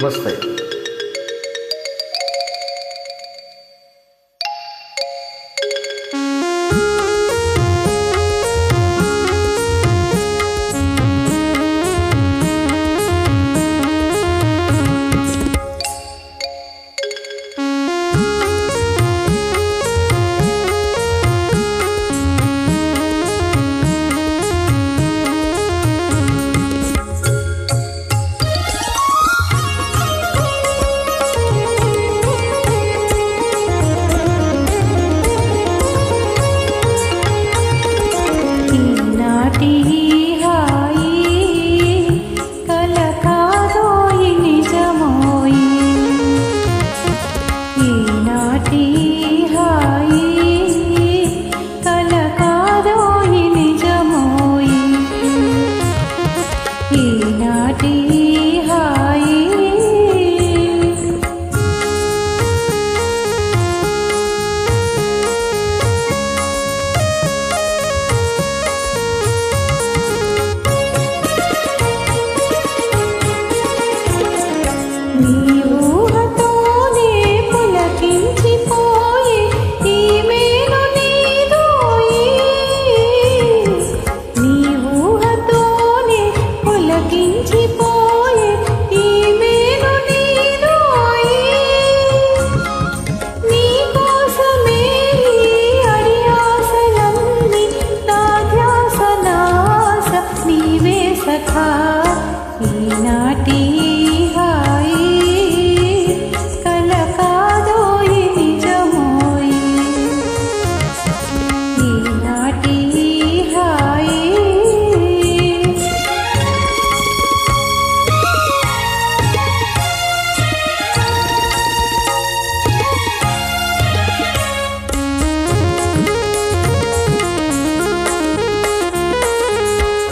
നമസ്തേ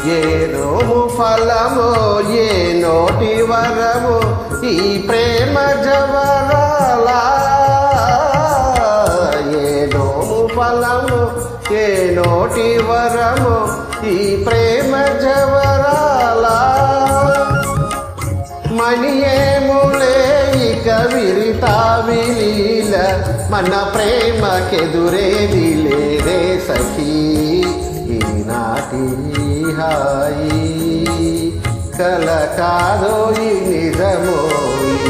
ఏ నోము ఫలము ఏ నోటి వరము ఈ ప్రేమ జవరాల. ఏ నోము ఫలము ఏ నోటి వరము ఈ ప్రేమ జవరాల. మణియేములే ఇక విరితా విలీల మన ప్రేమకెదురేది లేదే సఖీ. ఈనాటి హాయి. కల కాదోయి నిజమోయి.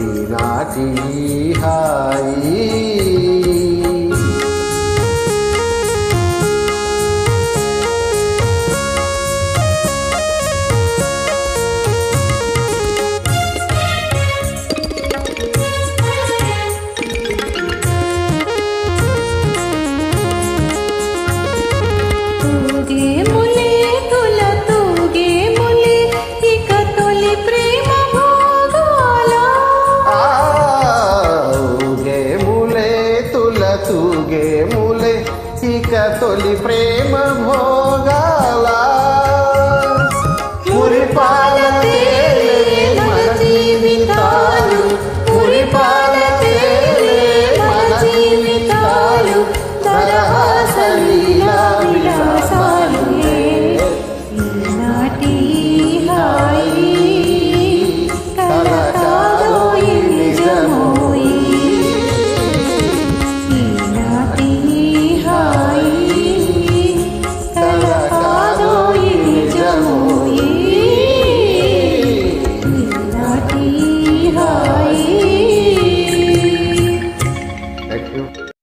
ఈనాటి హాయి. తుల తూగే ములే ఇక తొలి ప్రేమ భోగాల. మురిపాల